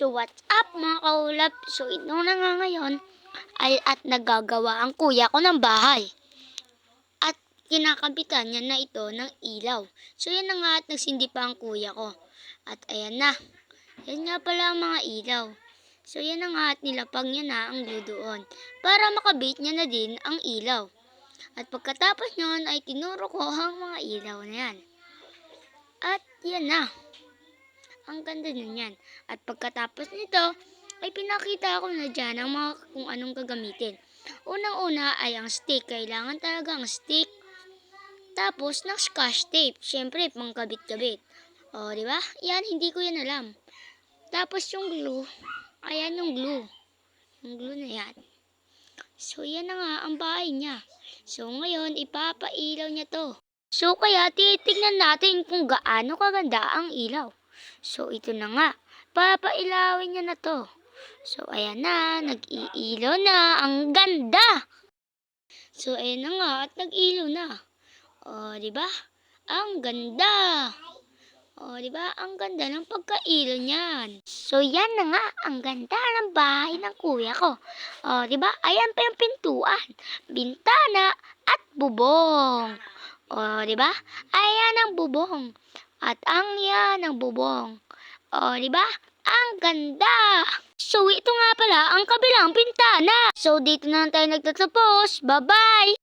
So what's up mga kaulap? So ito na nga ngayon ay at nagagawa ang kuya ko ng bahay. At kinakabitan niya na ito ng ilaw. So yan na nga at nagsindi pa ang kuya ko. At ayan na. Yan nga pala ang mga ilaw. So yan na nga at nilapag niya na ang glue doon. Para makabit niya na din ang ilaw. At pagkatapos nyon ay tinuro ko ang mga ilaw na yan. At yan na. Ang ganda na yan. At pagkatapos nito, ay pinakita ko na dyan ang mga kung anong gagamitin. Unang-una ay ang stick. Kailangan talaga ang stick. Tapos, ng scotch tape. Siyempre, pangkabit-kabit. O, di ba? Yan, hindi ko yan alam. Tapos yung glue, ayan yung glue. Yung glue na yan. So, yan na nga ang bahay niya. So, ngayon, ipapailaw niya to. So, kaya titignan natin kung gaano kaganda ang ilaw. So, ito na nga. Papailawin niya na to. So, ayan na. Nag-iilaw na. Ang ganda! So, ayan na nga. At nag-ilaw na. O, di ba? Ang ganda! O, di ba? Ang ganda ng pagkailaw niyan. So, yan na nga. Ang ganda ng bahay ng kuya ko. O, di ba? Ayan pa yung pintuan. Bintana at bubong. O, di ba? Ayan ang bubong. At ang yan ang bubong. O, di ba? Ang ganda! So, ito nga pala ang kabilang pintana. So, dito na lang tayo nagtatapos. Bye-bye!